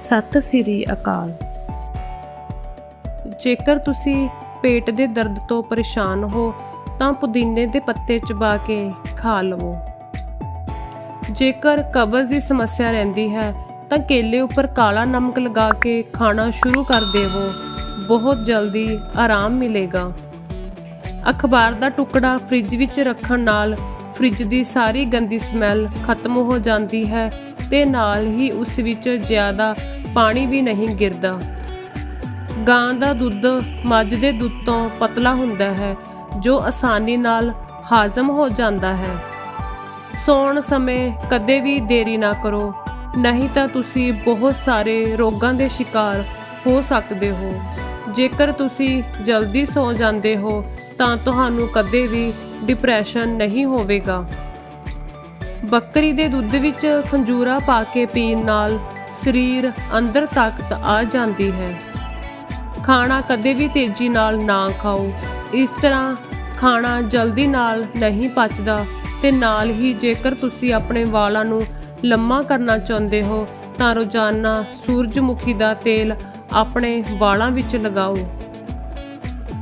ਸਤਿ ਸ੍ਰੀ ਅਕਾਲ। ਜੇਕਰ ਤੁਸੀਂ ਪੇਟ ਦੇ ਦਰਦ ਤੋਂ ਪਰੇਸ਼ਾਨ ਹੋ, ਤਾਂ ਪੁਦੀਨੇ ਦੇ ਪੱਤੇ ਚਬਾ ਕੇ ਖਾ ਲਵੋ। ਜੇਕਰ ਕਬਜ਼ ਦੀ ਸਮੱਸਿਆ ਰਹਿੰਦੀ ਹੈ, ਤਾਂ ਕੇਲੇ ਉੱਪਰ ਕਾਲਾ ਨਮਕ ਲਗਾ ਕੇ ਖਾਣਾ ਸ਼ੁਰੂ ਕਰ ਦੇਵੋ। ਬਹੁਤ ਜਲਦੀ ਆਰਾਮ ਮਿਲੇਗਾ। ਅਖਬਾਰ ਦਾ ਟੁਕੜਾ ਫ੍ਰਿਜ ਵਿੱਚ ਰੱਖਣ ਨਾਲ ਫ੍ਰਿਜ ਦੀ ਸਾਰੀ ਗੰਦੀ ਸਮੈਲ ਖਤਮ ਹੋ ਜਾਂਦੀ ਹੈ। ਤੇ ਨਾਲ ਹੀ ਉਸ ਵਿੱਚ ਜ਼ਿਆਦਾ ਪਾਣੀ ਵੀ ਨਹੀਂ ਗਿਰਦਾ। ਗਾਂ ਦਾ ਦੁੱਧ ਮੱਝ ਦੇ ਦੁੱਧ ਤੋਂ ਪਤਲਾ ਹੁੰਦਾ ਹੈ, ਜੋ ਆਸਾਨੀ ਨਾਲ ਹਾਜ਼ਮ ਹੋ ਜਾਂਦਾ ਹੈ। ਸੌਣ ਸਮੇਂ ਕਦੇ ਵੀ ਦੇਰੀ ਨਾ ਕਰੋ, ਨਹੀਂ ਤਾਂ ਤੁਸੀਂ ਬਹੁਤ ਸਾਰੇ ਰੋਗਾਂ ਦੇ ਸ਼ਿਕਾਰ ਹੋ ਸਕਦੇ ਹੋ। ਜੇਕਰ ਤੁਸੀਂ ਜਲਦੀ ਸੌ ਜਾਂਦੇ ਹੋ, ਤਾਂ ਤੁਹਾਨੂੰ ਕਦੇ ਵੀ ਡਿਪਰੈਸ਼ਨ ਨਹੀਂ ਹੋਵੇਗਾ। ਬੱਕਰੀ ਦੇ ਦੁੱਧ ਵਿੱਚ ਖੰਜੂਰਾ ਪਾ ਕੇ ਪੀਣ ਨਾਲ ਸਰੀਰ ਅੰਦਰ ਤਾਕਤ ਆ ਜਾਂਦੀ ਹੈ। ਖਾਣਾ ਕਦੇ ਵੀ ਤੇਜ਼ੀ ਨਾਲ ਨਾ ਖਾਓ। ਇਸ ਤਰ੍ਹਾਂ ਖਾਣਾ ਜਲਦੀ ਨਾਲ ਨਹੀਂ ਪਚਦਾ ਤੇ ਨਾਲ ਹੀ ਜੇਕਰ ਤੁਸੀਂ ਆਪਣੇ ਵਾਲਾਂ ਨੂੰ ਲੰਮਾ ਕਰਨਾ ਚਾਹੁੰਦੇ ਹੋ, ਤਾਂ ਰੋਜ਼ਾਨਾ ਸੂਰਜਮੁਖੀ ਦਾ ਤੇਲ ਆਪਣੇ ਵਾਲਾਂ ਵਿੱਚ ਲਗਾਓ।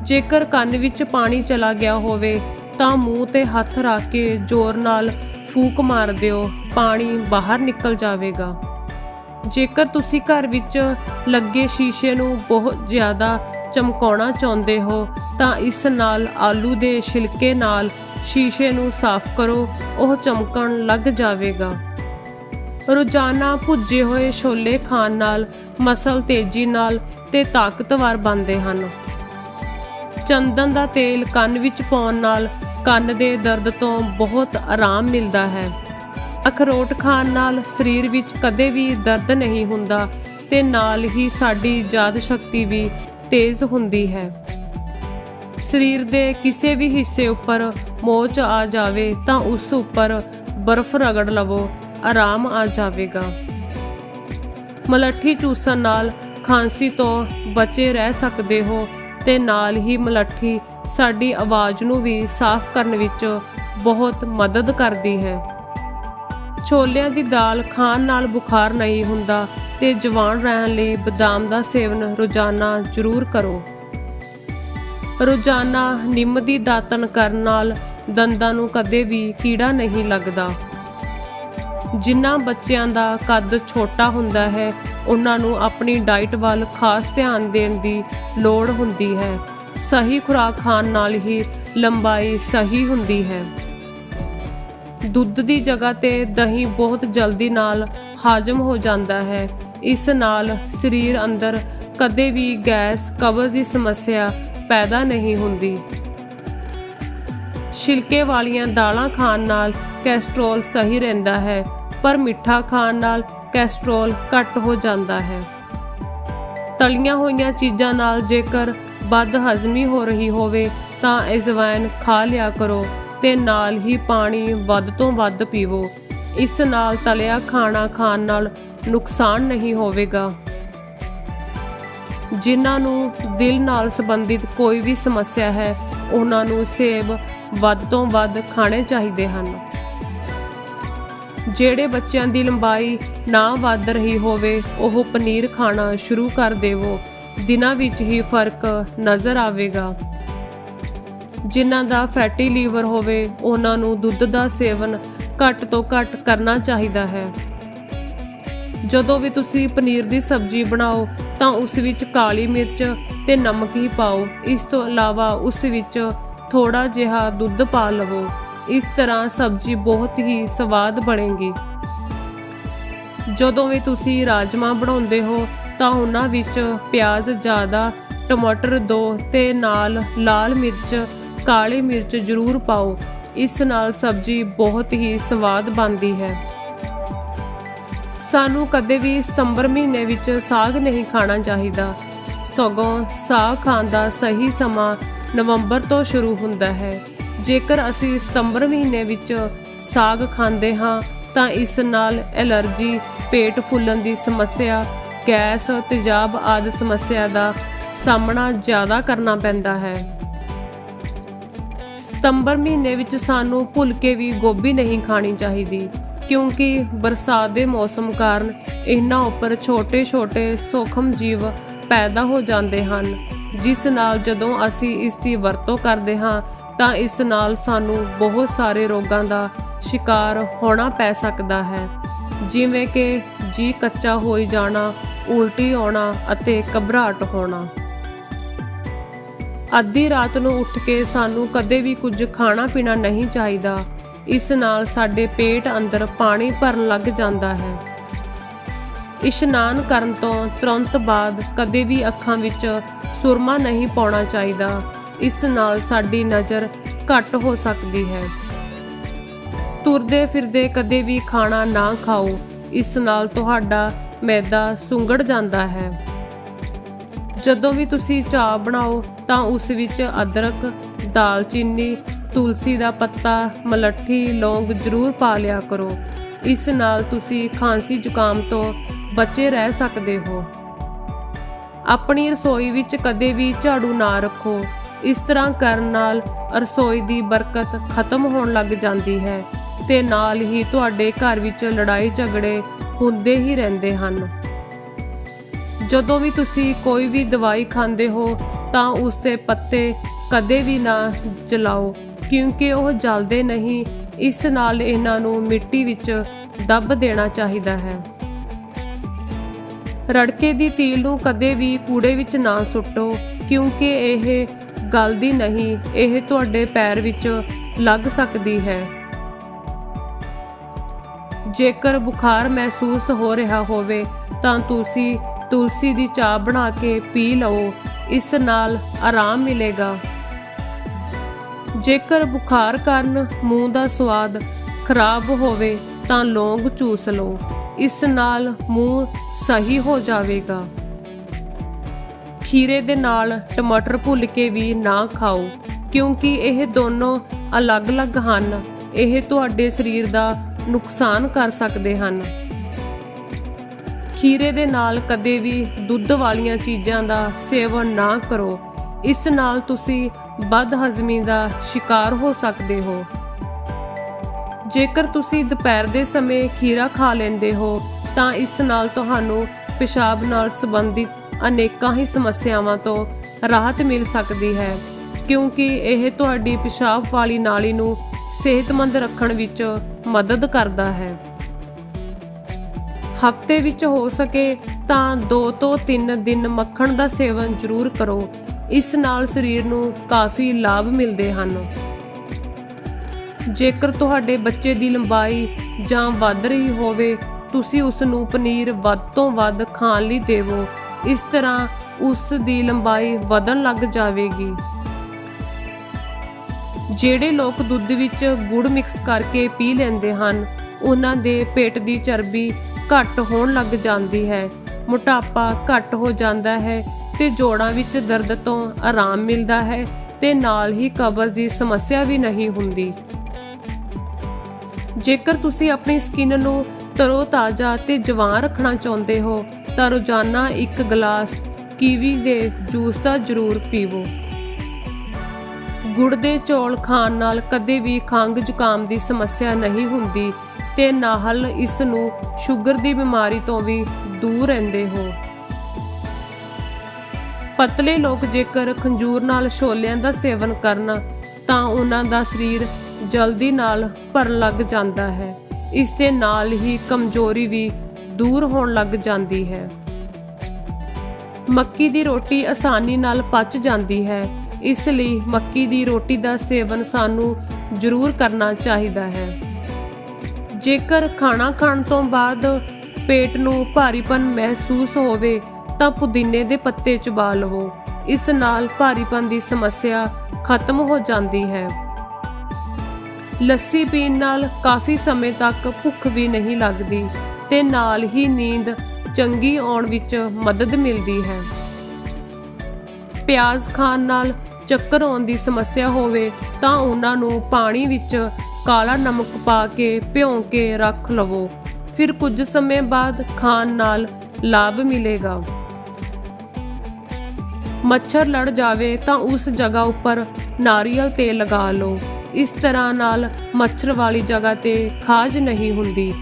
ਜੇਕਰ ਕੰਨ ਵਿੱਚ ਪਾਣੀ ਚਲਾ ਗਿਆ ਹੋਵੇ, ਤਾਂ ਮੂੰਹ ਤੇ ਹੱਥ ਰੱਖ ਕੇ ਜ਼ੋਰ ਨਾਲ ਫੂਕ ਮਾਰ ਦਿਓ, ਪਾਣੀ ਬਾਹਰ ਨਿਕਲ ਜਾਵੇਗਾ। ਜੇਕਰ ਤੁਸੀਂ ਘਰ ਵਿੱਚ ਲੱਗੇ ਸ਼ੀਸ਼ੇ ਨੂੰ ਬਹੁਤ ਜ਼ਿਆਦਾ ਚਮਕਾਉਣਾ ਚਾਹੁੰਦੇ ਹੋ, ਤਾਂ ਇਸ ਨਾਲ ਆਲੂ ਦੇ ਛਿਲਕੇ ਨਾਲ ਸ਼ੀਸ਼ੇ ਨੂੰ ਸਾਫ਼ ਕਰੋ, ਉਹ ਚਮਕਣ ਲੱਗ ਜਾਵੇਗਾ। ਰੋਜ਼ਾਨਾ ਭੁੱਜੇ ਹੋਏ ਛੋਲੇ ਖਾਣ ਨਾਲ ਮਸਲ ਤੇਜ਼ੀ ਨਾਲ ਤੇ ਤਾਕਤਵਰ ਬਣਦੇ ਹਨ। ਚੰਦਨ ਦਾ ਤੇਲ ਕੰਨ ਵਿੱਚ ਪਾਉਣ ਨਾਲ ਕੰਨ ਦੇ ਦਰਦ ਤੋਂ ਬਹੁਤ ਆਰਾਮ ਮਿਲਦਾ ਹੈ। ਅਖਰੋਟ ਖਾਣ ਨਾਲ ਸਰੀਰ ਵਿੱਚ ਕਦੇ ਵੀ ਦਰਦ ਨਹੀਂ ਹੁੰਦਾ ਤੇ ਨਾਲ ਹੀ ਸਾਡੀ ਯਾਦ ਸ਼ਕਤੀ ਵੀ ਤੇਜ਼ ਹੁੰਦੀ ਹੈ। ਸਰੀਰ ਦੇ ਕਿਸੇ ਵੀ ਹਿੱਸੇ ਉੱਪਰ ਮੋਚ ਆ ਜਾਵੇ ਤਾਂ ਉਸ ਉੱਪਰ ਬਰਫ਼ ਰਗੜ ਲਵੋ, ਆਰਾਮ ਆ ਜਾਵੇਗਾ। ਮਲੱਠੀ ਚੂਸਣ ਨਾਲ ਖਾਂਸੀ ਤੋਂ ਬਚੇ ਰਹਿ ਸਕਦੇ ਹੋ ਤੇ ਨਾਲ ਹੀ ਮਲੱਠੀ ਸਾਡੀ ਆਵਾਜ਼ ਨੂੰ ਵੀ ਸਾਫ਼ ਕਰਨ ਵਿੱਚ ਬਹੁਤ ਮਦਦ ਕਰਦੀ ਹੈ। ਛੋਲਿਆਂ ਦੀ ਦਾਲ ਖਾਣ ਨਾਲ ਬੁਖਾਰ ਨਹੀਂ ਹੁੰਦਾ ਤੇ ਜਵਾਨ ਰਹਿਣ ਲਈ ਬਦਾਮ ਦਾ ਸੇਵਨ ਰੋਜ਼ਾਨਾ ਜ਼ਰੂਰ ਕਰੋ। ਰੋਜ਼ਾਨਾ ਨਿੰਮ ਦੀ ਦਾਤਨ ਕਰਨ ਨਾਲ ਦੰਦਾਂ ਨੂੰ ਕਦੇ ਵੀ ਕੀੜਾ ਨਹੀਂ ਲੱਗਦਾ। ਜਿਨ੍ਹਾਂ ਬੱਚਿਆਂ ਦਾ ਕੱਦ ਛੋਟਾ ਹੁੰਦਾ ਹੈ, ਉਹਨਾਂ ਨੂੰ ਆਪਣੀ ਡਾਈਟ ਵੱਲ ਖਾਸ ਧਿਆਨ ਦੇਣ ਦੀ ਲੋੜ ਹੁੰਦੀ ਹੈ। ਸਹੀ ਖੁਰਾਕ ਖਾਣ ਨਾਲ ਹੀ ਲੰਬਾਈ ਸਹੀ ਹੁੰਦੀ ਹੈ। ਦੁੱਧ ਦੀ ਜਗ੍ਹਾ ਤੇ ਦਹੀਂ ਬਹੁਤ ਜਲਦੀ ਨਾਲ ਹਾਜ਼ਮ ਹੋ ਜਾਂਦਾ ਹੈ। ਇਸ ਨਾਲ ਸਰੀਰ ਅੰਦਰ ਕਦੇ ਵੀ ਗੈਸ ਕਬਜ਼ ਦੀ ਸਮੱਸਿਆ ਪੈਦਾ ਨਹੀਂ ਹੁੰਦੀ। ਛਿਲਕੇ ਵਾਲੀਆਂ ਦਾਲਾਂ ਖਾਣ ਨਾਲ ਕੈਸਟਰੋਲ ਸਹੀ ਰਹਿੰਦਾ ਹੈ, ਪਰ ਮਿੱਠਾ ਖਾਣ ਨਾਲ ਕੈਸਟਰੋਲ ਘੱਟ ਹੋ ਜਾਂਦਾ ਹੈ। ਤਲੀਆਂ ਹੋਈਆਂ ਚੀਜ਼ਾਂ ਨਾਲ ਜੇਕਰ ਵੱਧ ਹਜ਼ਮੀ ਹੋ ਰਹੀ ਹੋਵੇ ਤਾਂ ਅਜਵਾਇਨ ਖਾ ਲਿਆ ਕਰੋ ਤੇ ਨਾਲ ਹੀ ਪਾਣੀ ਵੱਧ ਤੋਂ ਵੱਧ ਪੀਵੋ। ਇਸ ਨਾਲ ਤਲਿਆ ਖਾਣਾ ਖਾਣ ਨਾਲ ਨੁਕਸਾਨ ਨਹੀਂ ਹੋਵੇਗਾ। ਜਿਨ੍ਹਾਂ ਨੂੰ ਦਿਲ ਨਾਲ ਸੰਬੰਧਿਤ ਕੋਈ ਵੀ ਸਮੱਸਿਆ ਹੈ, ਉਹਨਾਂ ਨੂੰ ਸੇਬ ਵੱਧ ਤੋਂ ਵੱਧ ਖਾਣੇ ਚਾਹੀਦੇ ਹਨ। ਜਿਹੜੇ ਬੱਚਿਆਂ ਦੀ ਲੰਬਾਈ ਨਾ ਵੱਧ ਰਹੀ ਹੋਵੇ, ਉਹ ਪਨੀਰ ਖਾਣਾ ਸ਼ੁਰੂ ਕਰ ਦੇਵੋ। ਦਿਨਾਂ ਵਿੱਚ ਹੀ ਫ਼ਰਕ ਨਜ਼ਰ ਆਵੇਗਾ। ਜਿਨ੍ਹਾਂ ਦਾ ਫੈਟੀ ਲੀਵਰ ਹੋਵੇ, ਉਹਨਾਂ ਨੂੰ ਦੁੱਧ ਦਾ ਸੇਵਨ ਘੱਟ ਤੋਂ ਘੱਟ ਕਰਨਾ ਚਾਹੀਦਾ ਹੈ। ਜਦੋਂ ਵੀ ਤੁਸੀਂ ਪਨੀਰ ਦੀ ਸਬਜ਼ੀ ਬਣਾਓ, ਤਾਂ ਉਸ ਵਿੱਚ ਕਾਲੀ ਮਿਰਚ ਤੇ ਨਮਕ ਹੀ ਪਾਓ। ਇਸ ਤੋਂ ਇਲਾਵਾ ਉਸ ਵਿੱਚ ਥੋੜਾ ਜਿਹਾ ਦੁੱਧ ਪਾ ਲਵੋ। ਇਸ ਤਰ੍ਹਾਂ ਸਬਜ਼ੀ ਬਹੁਤ ਹੀ ਸਵਾਦ ਬਣੇਗੀ। ਜਦੋਂ ਵੀ ਤੁਸੀਂ ਰਾਜਮਾ ਬਣਾਉਂਦੇ ਹੋ ਤਾਂ ਉਹਨਾਂ ਵਿੱਚ ਪਿਆਜ਼, ਜ਼ਿਆਦਾ ਟਮਾਟਰ ਦੋ ਤੇ ਨਾਲ ਲਾਲ ਮਿਰਚ, ਕਾਲੀ ਮਿਰਚ ਜ਼ਰੂਰ ਪਾਓ। ਇਸ ਨਾਲ ਸਬਜ਼ੀ ਬਹੁਤ ਹੀ ਸਵਾਦ ਬਣਦੀ ਹੈ। ਸਾਨੂੰ ਕਦੇ ਵੀ ਸਤੰਬਰ ਮਹੀਨੇ ਵਿੱਚ ਸਾਗ ਨਹੀਂ ਖਾਣਾ ਚਾਹੀਦਾ। ਸਗੋਂ ਸਾਗ ਖਾਣ ਦਾ ਸਹੀ ਸਮਾਂ ਨਵੰਬਰ ਤੋਂ ਸ਼ੁਰੂ ਹੁੰਦਾ ਹੈ। ਜੇਕਰ ਅਸੀਂ ਸਤੰਬਰ ਮਹੀਨੇ ਵਿੱਚ ਸਾਗ ਖਾਂਦੇ ਹਾਂ, ਤਾਂ ਇਸ ਨਾਲ ਐਲਰਜੀ, ਪੇਟ ਫੁੱਲਣ ਦੀ ਸਮੱਸਿਆ ਗੈਸ, ਤੇਜ਼ਾਬ ਆਦਿ ਸਮੱਸਿਆ ਦਾ ਸਾਹਮਣਾ ਜ਼ਿਆਦਾ ਕਰਨਾ ਪੈਂਦਾ ਹੈ। ਸਤੰਬਰ ਮਹੀਨੇ ਵਿੱਚ ਸਾਨੂੰ ਭੁੱਲ ਕੇ ਵੀ ਗੋਭੀ ਨਹੀਂ ਖਾਣੀ ਚਾਹੀਦੀ, ਕਿਉਂਕਿ ਬਰਸਾਤ ਦੇ ਮੌਸਮ ਕਾਰਨ ਇਹਨਾਂ ਉੱਪਰ ਛੋਟੇ-ਛੋਟੇ ਸੂਖਮ ਜੀਵ ਪੈਦਾ ਹੋ ਜਾਂਦੇ ਹਨ। ਜਿਸ ਨਾਲ ਜਦੋਂ ਅਸੀਂ ਇਸ ਦੀ ਵਰਤੋਂ ਕਰਦੇ ਹਾਂ, ਤਾਂ ਇਸ ਨਾਲ ਸਾਨੂੰ ਬਹੁਤ ਸਾਰੇ ਰੋਗਾਂ ਦਾ ਸ਼ਿਕਾਰ ਹੋਣਾ ਪੈ ਸਕਦਾ ਹੈ। ਜਿਵੇਂ ਕਿ ਜੀ ਕੱਚਾ ਹੋਈ ਜਾਣਾ, ਉਲਟੀ ਆਉਣਾ ਅਤੇ ਘਬਰਾਹਟ ਹੋਣਾ। ਅੱਧੀ ਰਾਤ ਨੂੰ ਉੱਠ ਕੇ ਸਾਨੂੰ ਕਦੇ ਵੀ ਕੁਝ ਖਾਣਾ ਪੀਣਾ ਨਹੀਂ ਚਾਹੀਦਾ। ਇਸ ਨਾਲ ਸਾਡੇ ਪੇਟ ਅੰਦਰ ਪਾਣੀ ਭਰਨ ਲੱਗ ਜਾਂਦਾ ਹੈ। ਇਸ਼ਨਾਨ ਕਰਨ ਤੋਂ ਤੁਰੰਤ ਬਾਅਦ ਕਦੇ ਵੀ ਅੱਖਾਂ ਵਿੱਚ ਸੁਰਮਾ ਨਹੀਂ ਪਾਉਣਾ ਚਾਹੀਦਾ। ਇਸ ਨਾਲ ਸਾਡੀ ਨਜ਼ਰ ਘੱਟ ਹੋ ਸਕਦੀ ਹੈ। ਤੁਰਦੇ ਫਿਰਦੇ ਕਦੇ ਵੀ ਖਾਣਾ ਨਾ ਖਾਓ, ਇਸ ਨਾਲ ਤੁਹਾਡਾ ਮੈਦਾ ਸੁੰਗੜ ਜਾਂਦਾ ਹੈ। ਜਦੋਂ ਵੀ ਤੁਸੀਂ ਚਾਹ ਬਣਾਓ, ਤਾਂ ਉਸ ਵਿੱਚ ਅਦਰਕ, ਦਾਲਚੀਨੀ, ਤੁਲਸੀ ਦਾ ਪੱਤਾ, ਮਲੱਠੀ, ਲੌਂਗ ਜ਼ਰੂਰ ਪਾ ਲਿਆ ਕਰੋ। ਇਸ ਨਾਲ ਤੁਸੀਂ ਖਾਂਸੀ ਜ਼ੁਕਾਮ ਤੋਂ ਬਚੇ ਰਹਿ ਸਕਦੇ ਹੋ। ਆਪਣੀ ਰਸੋਈ ਵਿੱਚ ਕਦੇ ਵੀ ਝਾੜੂ ਨਾ ਰੱਖੋ। ਇਸ ਤਰ੍ਹਾਂ ਕਰਨ ਨਾਲ ਰਸੋਈ ਦੀ ਬਰਕਤ ਖਤਮ ਹੋਣ ਲੱਗ ਜਾਂਦੀ ਹੈ। ਤੇ ਨਾਲ ਹੀ ਤੁਹਾਡੇ ਘਰ ਵਿੱਚ ਲੜਾਈ ਝਗੜੇ ਹੁੰਦੇ ਹੀ ਰਹਿੰਦੇ ਹਨ। ਜਦੋਂ ਵੀ ਤੁਸੀਂ ਕੋਈ ਵੀ ਦਵਾਈ ਖਾਂਦੇ ਹੋ, ਤਾਂ ਉਸ ਦੇ ਪੱਤੇ ਕਦੇ ਵੀ ਨਾ ਜਲਾਓ, ਕਿਉਂਕਿ ਉਹ ਜਲਦੇ ਨਹੀਂ। ਇਸ ਨਾਲ ਇਹਨਾਂ ਨੂੰ ਮਿੱਟੀ ਵਿੱਚ ਦੱਬ ਦੇਣਾ ਚਾਹੀਦਾ ਹੈ। ਰੜਕੇ ਦੀ ਤੀਲ ਨੂੰ ਕਦੇ ਵੀ ਕੂੜੇ ਵਿੱਚ ਨਾ ਸੁੱਟੋ, ਕਿਉਂਕਿ ਇਹ ਗਲਦੀ ਨਹੀਂ, ਇਹ ਤੁਹਾਡੇ ਪੈਰ ਵਿੱਚ ਲੱਗ ਸਕਦੀ ਹੈ। ਜੇਕਰ ਬੁਖਾਰ ਮਹਿਸੂਸ ਹੋ ਰਿਹਾ ਹੋਵੇ, ਤਾਂ ਤੁਸੀਂ ਤੁਲਸੀ ਦੀ ਚਾਹ ਬਣਾ ਕੇ ਪੀ ਲਓ, ਇਸ ਨਾਲ ਆਰਾਮ ਮਿਲੇਗਾ। ਜੇਕਰ ਬੁਖਾਰ ਕਾਰਨ ਮੂੰਹ ਦਾ ਸਵਾਦ ਖਰਾਬ ਹੋਵੇ, ਤਾਂ ਲੌਂਗ ਚੂਸ ਲਓ, ਇਸ ਨਾਲ ਮੂੰਹ ਸਹੀ ਹੋ ਜਾਵੇਗਾ। ਖੀਰੇ ਦੇ ਨਾਲ ਟਮਾਟਰ ਭੁੱਲ ਕੇ ਵੀ ਨਾ ਖਾਓ, ਕਿਉਂਕਿ ਇਹ ਦੋਨੋਂ ਅਲੱਗ-ਅਲੱਗ ਹਨ। ਇਹ ਤੁਹਾਡੇ ਸਰੀਰ ਦਾ ਨੁਕਸਾਨ ਕਰ ਸਕਦੇ ਹਨ। ਖੀਰੇ ਦੇ ਨਾਲ ਕਦੇ ਵੀ ਦੁੱਧ ਵਾਲੀਆਂ ਚੀਜ਼ਾਂ ਦਾ ਸੇਵਨ ਨਾ ਕਰੋ। ਇਸ ਨਾਲ ਤੁਸੀਂ ਬਦ ਹਜ਼ਮੀ ਦਾ ਸ਼ਿਕਾਰ ਹੋ ਸਕਦੇ ਹੋ। ਜੇਕਰ ਤੁਸੀਂ ਦੁਪਹਿਰ ਦੇ ਸਮੇਂ ਖੀਰਾ ਖਾ ਲੈਂਦੇ ਹੋ, ਤਾਂ ਇਸ ਨਾਲ ਤੁਹਾਨੂੰ ਪਿਸ਼ਾਬ ਨਾਲ ਸੰਬੰਧਿਤ ਅਨੇਕਾਂ ਹੀ ਸਮੱਸਿਆਵਾਂ ਤੋਂ ਰਾਹਤ ਮਿਲ ਸਕਦੀ ਹੈ, ਕਿਉਂਕਿ ਇਹ ਤੁਹਾਡੀ ਪਿਸ਼ਾਬ ਵਾਲੀ ਨਾਲੀ ਨੂੰ ਸਿਹਤਮੰਦ ਰੱਖਣ ਵਿੱਚ ਮਦਦ ਕਰਦਾ ਹੈ। ਹਫ਼ਤੇ ਵਿੱਚ ਹੋ ਸਕੇ ਤਾਂ 2 ਤੋਂ 3 ਦਿਨ ਮੱਖਣ ਦਾ ਸੇਵਨ ਜ਼ਰੂਰ ਕਰੋ। ਇਸ ਨਾਲ ਸਰੀਰ ਨੂੰ ਕਾਫੀ ਲਾਭ ਮਿਲਦੇ ਹਨ। ਜੇਕਰ ਤੁਹਾਡੇ ਬੱਚੇ ਦੀ ਲੰਬਾਈ ਜਾਂ ਵੱਧ ਰਹੀ ਹੋਵੇ, ਤੁਸੀਂ ਉਸ ਨੂੰ ਪਨੀਰ ਵੱਧ ਤੋਂ ਵੱਧ ਖਾਣ ਲਈ ਦੇਵੋ। ਇਸ ਤਰ੍ਹਾਂ ਉਸ ਦੀ ਲੰਬਾਈ ਵਧਣ ਲੱਗ ਜਾਵੇਗੀ। ਜਿਹੜੇ ਲੋਕ ਦੁੱਧ ਵਿੱਚ ਗੁੜ ਮਿਕਸ ਕਰਕੇ ਪੀ ਲੈਂਦੇ ਹਨ, ਉਹਨਾਂ ਦੇ ਪੇਟ ਦੀ ਚਰਬੀ ਘੱਟ ਹੋਣ ਲੱਗ ਜਾਂਦੀ ਹੈ। ਮੋਟਾਪਾ ਘੱਟ ਹੋ ਜਾਂਦਾ ਹੈ ਤੇ ਜੋੜਾਂ ਵਿੱਚ ਦਰਦ ਤੋਂ ਆਰਾਮ ਮਿਲਦਾ ਹੈ ਤੇ ਨਾਲ ਹੀ ਕਬਜ਼ ਦੀ ਸਮੱਸਿਆ ਵੀ ਨਹੀਂ ਹੁੰਦੀ। ਜੇਕਰ ਤੁਸੀਂ ਆਪਣੀ ਸਕਿਨ ਨੂੰ ਤਰੋਤਾਜ਼ਾ ਤੇ ਜਵਾਨ ਰੱਖਣਾ ਚਾਹੁੰਦੇ ਹੋ, ਤਾਂ ਰੋਜ਼ਾਨਾ ਇੱਕ ਗਲਾਸ ਕੀਵੀ ਦੇ ਜੂਸ ਦਾ ਜ਼ਰੂਰ ਪੀਵੋ। ਗੁੜ ਦੇ ਚੌਲ ਖਾਣ ਨਾਲ ਕਦੇ ਵੀ ਖੰਘ ਜ਼ੁਕਾਮ ਦੀ ਸਮੱਸਿਆ ਨਹੀਂ ਹੁੰਦੀ ਤੇ ਨਾਲ ਇਸ ਨੂੰ ਸ਼ੂਗਰ ਦੀ ਬਿਮਾਰੀ ਤੋਂ ਵੀ ਦੂਰ ਰਹਿੰਦੇ ਹੋ। ਪਤਲੇ ਲੋਕ ਜੇਕਰ ਖੰਜੂਰ ਨਾਲ ਛੋਲਿਆਂ ਦਾ ਸੇਵਨ ਕਰਨ, ਤਾਂ ਉਹਨਾਂ ਦਾ ਸਰੀਰ ਜਲਦੀ ਨਾਲ ਭਰਨ ਲੱਗ ਜਾਂਦਾ ਹੈ। ਇਸ ਦੇ ਨਾਲ ਹੀ ਕਮਜ਼ੋਰੀ ਵੀ ਦੂਰ ਹੋਣ ਲੱਗ ਜਾਂਦੀ ਹੈ। ਮੱਕੀ ਦੀ ਰੋਟੀ ਆਸਾਨੀ ਨਾਲ ਪਚ ਜਾਂਦੀ ਹੈ। ਇਸ ਲਈ ਮੱਕੀ ਦੀ ਰੋਟੀ ਦਾ ਸੇਵਨ ਸਾਨੂੰ ਜ਼ਰੂਰ ਕਰਨਾ ਚਾਹੀਦਾ ਹੈ। ਜੇਕਰ ਖਾਣਾ ਖਾਣ ਤੋਂ ਬਾਅਦ ਪੇਟ ਨੂੰ ਭਾਰੀਪਨ ਮਹਿਸੂਸ ਹੋਵੇ, ਤਾਂ ਪੁਦੀਨੇ ਦੇ ਪੱਤੇ ਚਬਾ ਲਵੋ। ਇਸ ਨਾਲ ਭਾਰੀਪਨ ਦੀ ਸਮੱਸਿਆ ਖਤਮ ਹੋ ਜਾਂਦੀ ਹੈ। ਲੱਸੀ ਪੀਣ ਨਾਲ ਕਾਫੀ ਸਮੇਂ ਤੱਕ ਭੁੱਖ ਵੀ ਨਹੀਂ ਲੱਗਦੀ ਤੇ ਨਾਲ ਹੀ ਨੀਂਦ ਚੰਗੀ ਆਉਣ ਵਿੱਚ ਮਦਦ ਮਿਲਦੀ ਹੈ। ਪਿਆਜ਼ ਖਾਣ ਨਾਲ ਚੱਕਰ ਆਉਣ ਦੀ ਸਮੱਸਿਆ ਹੋਵੇ ਤਾਂ ਉਹਨਾਂ ਨੂੰ ਪਾਣੀ ਵਿੱਚ ਕਾਲਾ ਨਮਕ ਪਾ ਕੇ ਭਿਉਂ ਕੇ ਰੱਖ ਲਵੋ। ਫਿਰ ਕੁਝ ਸਮੇਂ ਬਾਅਦ ਖਾਣ ਨਾਲ ਲਾਭ ਮਿਲੇਗਾ। ਮੱਛਰ ਲੜ ਜਾਵੇ ਤਾਂ ਉਸ ਜਗ੍ਹਾ ਉੱਪਰ ਨਾਰੀਅਲ ਤੇਲ ਲਗਾ ਲਓ। ਇਸ ਤਰ੍ਹਾਂ ਨਾਲ ਮੱਛਰ ਵਾਲੀ ਜਗ੍ਹਾ ਤੇ ਖਾਜ ਨਹੀਂ ਹੁੰਦੀ।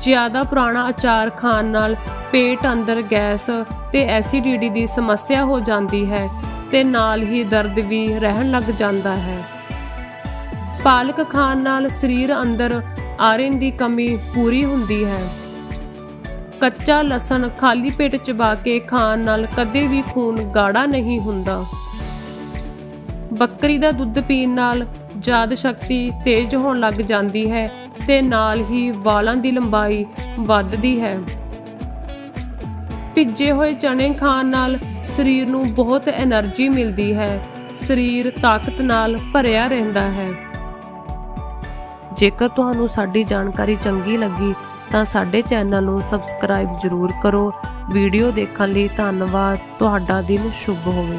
ਜ਼ਿਆਦਾ ਪੁਰਾਣਾ ਅਚਾਰ ਖਾਣ ਨਾਲ ਪੇਟ ਅੰਦਰ ਗੈਸ ਤੇ ਐਸਿਡਿਟੀ ਦੀ ਸਮੱਸਿਆ ਹੋ ਜਾਂਦੀ ਹੈ ਤੇ ਨਾਲ ਹੀ ਦਰਦ ਵੀ ਰਹਿਣ ਲੱਗ ਜਾਂਦਾ ਹੈ। ਪਾਲਕ ਖਾਣ ਨਾਲ ਸਰੀਰ ਅੰਦਰ ਆਇਰਨ ਦੀ ਕਮੀ ਪੂਰੀ ਹੁੰਦੀ ਹੈ। ਕੱਚਾ ਲਸਣ ਖਾਲੀ ਪੇਟ ਚਬਾ ਕੇ ਖਾਣ ਨਾਲ ਕਦੇ ਵੀ ਖੂਨ ਗਾੜਾ ਨਹੀਂ ਹੁੰਦਾ। ਬੱਕਰੀ ਦਾ ਦੁੱਧ ਪੀਣ ਨਾਲ ਯਾਦ ਸ਼ਕਤੀ ਤੇਜ਼ ਹੋਣ ਲੱਗ ਜਾਂਦੀ ਹੈ ਤੇ ਨਾਲ ਹੀ ਵਾਲਾਂ ਦੀ ਲੰਬਾਈ ਵੱਧਦੀ ਹੈ। ਭਿੱਜੇ ਹੋਏ ਚਣੇ ਖਾਣ ਨਾਲ ਸਰੀਰ ਨੂੰ ਬਹੁਤ એનર્ਜੀ ਮਿਲਦੀ ਹੈ। ਸਰੀਰ ਤਾਕਤ ਨਾਲ ਭਰਿਆ ਰਹਿੰਦਾ ਹੈ। ਜੇਕਰ ਤੁਹਾਨੂੰ ਸਾਡੀ ਜਾਣਕਾਰੀ ਚੰਗੀ ਲੱਗੀ, ਤਾਂ ਸਾਡੇ ਚੈਨਲ ਨੂੰ ਸਬਸਕ੍ਰਾਈਬ ਜ਼ਰੂਰ ਕਰੋ। ਵੀਡੀਓ ਦੇਖਣ ਲਈ ਧੰਨਵਾਦ। ਤੁਹਾਡਾ ਦਿਨ ਸ਼ੁਭ ਹੋਵੇ।